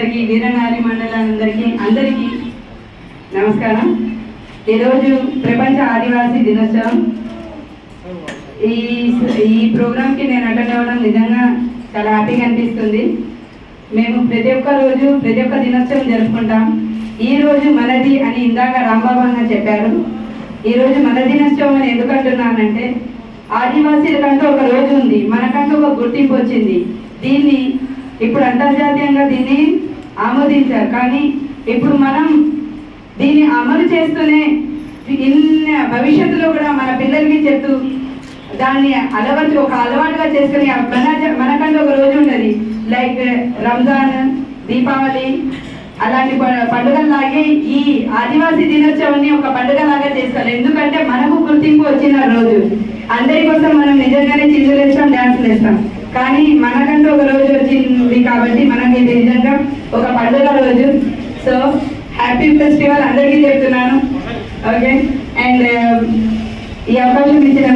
పెద్దలందరికీ వీరనారి మండలాలందరికీ అందరికీ నమస్కారం. ఈరోజు ప్రపంచ ఆదివాసీ దినోత్సవం. ఈ ఈ ప్రోగ్రామ్కి నేను అటెండ్ అవ్వడం నిజంగా చాలా హ్యాపీగా అనిపిస్తుంది. మేము ప్రతి ఒక్క రోజు ప్రతి ఒక్క దినోత్సవం జరుపుకుంటాం. ఈ రోజు మనది అని ఇందాక రాంబాబు అన్న చెప్పారు. ఈ రోజు మన దినోత్సవం అని ఎందుకు అంటున్నానంటే ఆదివాసీలకంటూ ఒక రోజు ఉంది. మనకంటూ ఒక గుర్తింపు వచ్చింది. దీన్ని ఇప్పుడు అంతర్జాతీయంగా దీన్ని ఆమోదించారు. కానీ ఇప్పుడు మనం దీన్ని అమలు చేస్తూనే ఇన్న భవిష్యత్తులో కూడా మన పిల్లలకి చెప్తూ దాన్ని అలవాటు ఒక అలవాటుగా చేసుకుని మన మనకంటూ ఒక రోజు ఉన్నది లైక్ రంజాన్ దీపావళి అలాంటి ప- పండుగల్లాగే ఈ ఆదివాసీ దినోత్సవాన్ని ఒక పండుగలాగా చేస్తారు ఎందుకంటే మనకు గుర్తింపు వచ్చిన రోజు. అందరి కోసం మనం నిజంగానే చిందులు వేస్తాం డ్యాన్స్ వేస్తాం కానీ మనకంటూ ఒక రోజు వచ్చింది కాబట్టి మనకి ఇది నిజంగా ఒక పండుగ రోజు. సో హ్యాపీ ఫెస్టివల్ అందరికీ చెప్తున్నాను. ఓకే అండ్ um, ఈ అవకాశం ఇచ్చిన